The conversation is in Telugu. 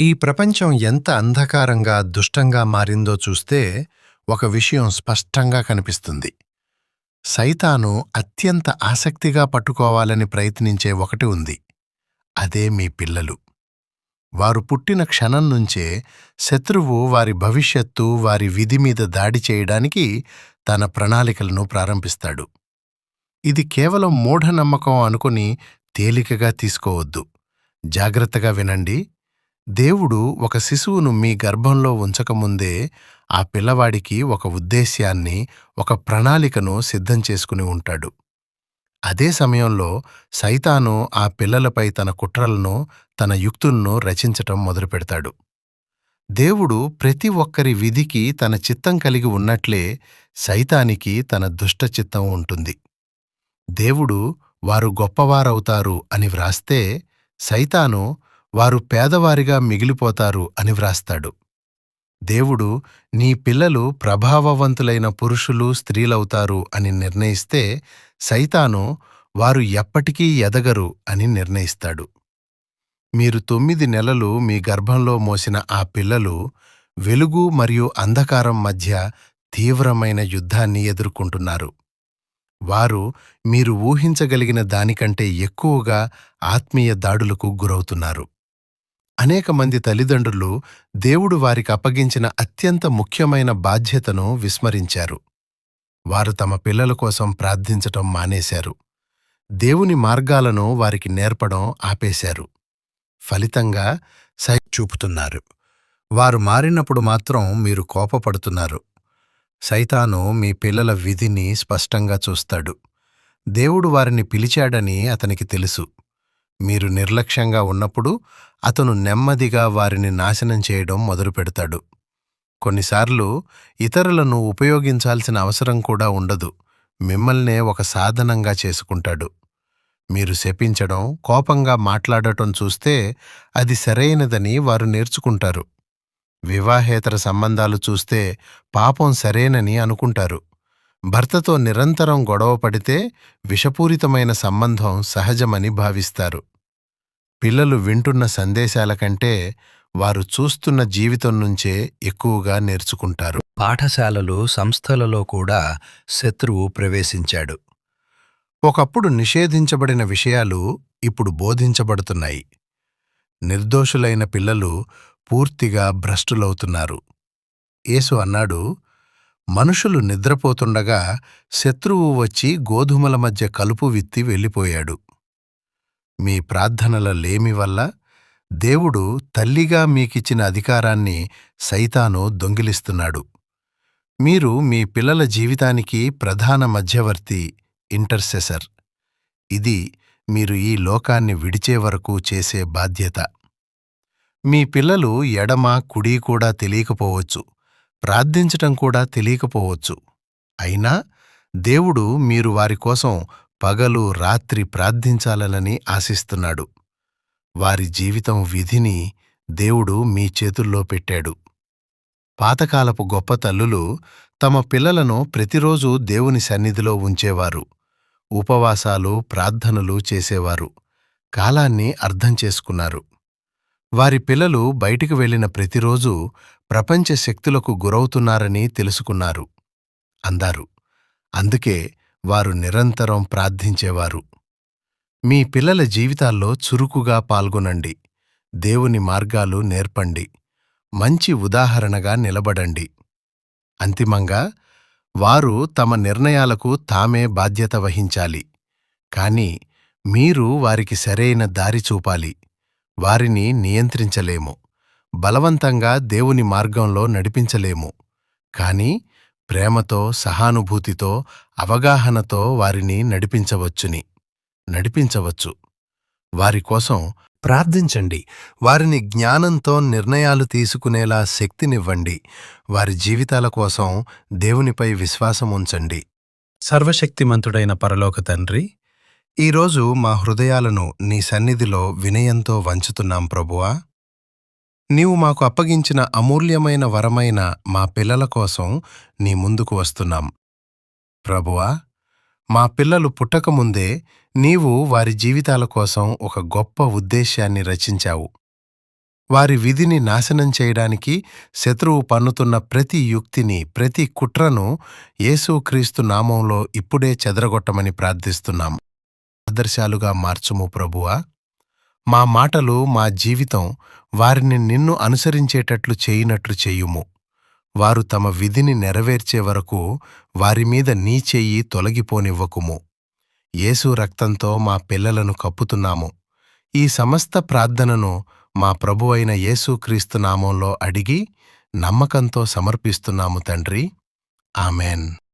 ఈ ప్రపంచం ఎంత అంధకారంగా దుష్టంగా మారిందో చూస్తే ఒక విషయం స్పష్టంగా కనిపిస్తుంది. సైతాను అత్యంత ఆసక్తిగా పట్టుకోవాలని ప్రయత్నించే ఒకటి ఉంది. అదే మీ పిల్లలు. వారు పుట్టిన క్షణం నుంచే శత్రువు వారి భవిష్యత్తు వారి విధి మీద దాడి చేయడానికి తన ప్రణాళికలను ప్రారంభిస్తాడు. ఇది కేవలం మూఢనమ్మకం అనుకుని తేలికగా తీసుకోవద్దు. జాగ్రత్తగా వినండి. దేవుడు ఒక శిశువును మీ గర్భంలో ఉంచకముందే ఆ పిల్లవాడికి ఒక ఉద్దేశ్యాన్ని ఒక ప్రణాళికను సిద్ధం చేసుకుని ఉంటాడు. అదే సమయంలో సైతాను ఆ పిల్లలపై తన కుట్రలను తన యుక్తులను రచించటం మొదలుపెడతాడు. దేవుడు ప్రతి ఒక్కరి విధికి తన చిత్తం కలిగి ఉన్నట్లే సైతానికి తన దుష్ట చిత్తం ఉంటుంది. దేవుడు వారు గొప్పవారవుతారు అని వ్రాస్తే సైతాను వారు పేదవారిగా మిగిలిపోతారు అని వ్రాస్తాడు. దేవుడు నీ పిల్లలు ప్రభావవంతులైన పురుషులు స్త్రీలవుతారు అని నిర్ణయిస్తే సైతాను వారు ఎప్పటికీ ఎదగరు అని నిర్ణయిస్తాడు. మీరు తొమ్మిది నెలలు మీ గర్భంలో మోసిన ఆ పిల్లలు వెలుగు మరియు అంధకారం మధ్య తీవ్రమైన యుద్ధాన్ని ఎదుర్కొంటున్నారు. వారు మీరు ఊహించగలిగిన దానికంటే ఎక్కువగా ఆత్మీయ దాడులకు గురవుతున్నారు. అనేక మంది తల్లిదండ్రులు దేవుడు వారికి అప్పగించిన అత్యంత ముఖ్యమైన బాధ్యతను విస్మరించారు. వారు తమ పిల్లల కోసం ప్రార్థించటం మానేశారు. దేవుని మార్గాలను వారికి నేర్పడం ఆపేశారు. ఫలితంగా సై చూపుతున్నారు. వారు మారినప్పుడు మాత్రం మీరు కోపపడుతున్నారు. సైతాను మీ పిల్లల విధిని స్పష్టంగా చూస్తాడు. దేవుడు వారిని పిలిచాడని అతనికి తెలుసు. మీరు నిర్లక్ష్యంగా ఉన్నప్పుడు అతను నెమ్మదిగా వారిని నాశనం చేయడం మొదలుపెడతాడు కొన్నిసార్లు ఇతరులను ఉపయోగించాల్సిన అవసరం కూడా ఉండదు. మిమ్మల్నే ఒక సాధనంగా చేసుకుంటాడు. మీరు శపించడం కోపంగా మాట్లాడటం చూస్తే అది సరైనదని వారు నేర్చుకుంటారు. వివాహేతర సంబంధాలు చూస్తే పాపం సరేనని అనుకుంటారు. భర్తతో నిరంతరం గొడవ పడితే విషపూరితమైన సంబంధం సహజమని భావిస్తారు. పిల్లలు వింటున్న సందేశాల కంటే వారు చూస్తున్న జీవితం నుంచే ఎక్కువగా నేర్చుకుంటారు. పాఠశాలలు సంస్థలలో కూడా శత్రువు ప్రవేశించాడు. ఒకప్పుడు నిషేధించబడిన విషయాలు ఇప్పుడు బోధించబడుతున్నాయి. నిర్దోషులైన పిల్లలు పూర్తిగా భ్రష్టులవుతున్నారు. యేసు అన్నాడు మనుషులు నిద్రపోతుండగా శత్రువు వచ్చి గోధుమల మధ్య కలుపు విత్తి వెళ్ళిపోయాడు. మీ ప్రార్థనల లేమి వల్ల దేవుడు తల్లిగా మీకిచ్చిన అధికారాన్ని సైతాను దొంగిలిస్తున్నాడు. మీరు మీ పిల్లల జీవితానికి ప్రధాన మధ్యవర్తి ఇంటర్సెసర్. ఇది మీరు ఈ లోకాన్ని విడిచే వరకు చేసే బాధ్యత. మీ పిల్లలు ఎడమ కుడి కూడా తెలియకపోవచ్చు. ప్రార్థించటం కూడా తెలియకపోవచ్చు. అయినా దేవుడు మీరు వారి కోసం పగలు రాత్రి ప్రార్థించాలనని ఆశిస్తున్నాడు. వారి జీవితం విధిని దేవుడు మీ చేతుల్లో పెట్టాడు. పాతకాలపు గొప్ప తల్లులు తమ పిల్లలను ప్రతిరోజూ దేవుని సన్నిధిలో ఉంచేవారు. ఉపవాసాలు ప్రార్థనలు చేసేవారు. కాలాన్ని అర్థం చేసుకున్నారు. వారి పిల్లలు బయటికి వెళ్ళిన ప్రతిరోజూ ప్రపంచ శక్తులకు గురవుతున్నారని తెలుసుకున్నారు అందారు. అందుకే వారు నిరంతరం ప్రార్థించేవారు. మీ పిల్లల జీవితాల్లో చురుకుగా పాల్గొనండి. దేవుని మార్గాలు నేర్పండి. మంచి ఉదాహరణగా నిలబడండి. అంతిమంగా వారు తమ నిర్ణయాలకు తామే బాధ్యత వహించాలి. కాని మీరు వారికి సరైన దారి చూపాలి. వారిని నియంత్రించలేము. బలవంతంగా దేవుని మార్గంలో నడిపించలేము. కాని ప్రేమతో సహానుభూతితో అవగాహనతో వారిని నడిపించవచ్చుని. నడిపించవచ్చు. వారి కోసం ప్రార్థించండి. వారిని జ్ఞానంతో నిర్ణయాలు తీసుకునేలా శక్తినివ్వండి. వారి జీవితాల కోసం దేవునిపై విశ్వాసం ఉంచండి సర్వశక్తిమంతుడైన పరలోక తండ్రి ఈరోజు మా హృదయాలను నీ సన్నిధిలో వినయంతో వంచుతున్నాం ప్రభువా. నీవు మాకు అప్పగించిన అమూల్యమైన వరమైన మా పిల్లల కోసం నీ ముందుకు వస్తున్నాం. ప్రభువా మా పిల్లలు పుట్టకముందే నీవు వారి జీవితాల కోసం ఒక గొప్ప ఉద్దేశ్యాన్ని రచించావు. వారి విధిని నాశనం చేయడానికి శత్రువు పన్నుతున్న ప్రతి యుక్తిని ప్రతి కుట్రను యేసుక్రీస్తు నామంలో ఇప్పుడే చెదరగొట్టమని ప్రార్థిస్తున్నాం. ఆదర్శాలుగా మార్చుము ప్రభువా. మా మాటలు మా జీవితం వారిని నిన్ను అనుసరించేటట్లు చేయినట్లు చెయ్యుము వారు తమ విధిని నెరవేర్చే వరకు వారిమీద నీ చెయ్యి తొలగిపోనివ్వకుము. యేసు రక్తంతో మా పిల్లలను కప్పుతున్నాము. ఈ సమస్త ప్రార్థనను మా ప్రభువైన యేసుక్రీస్తు నామంలో అడిగి నమ్మకంతో సమర్పిస్తున్నాము తండ్రి. ఆమెన్.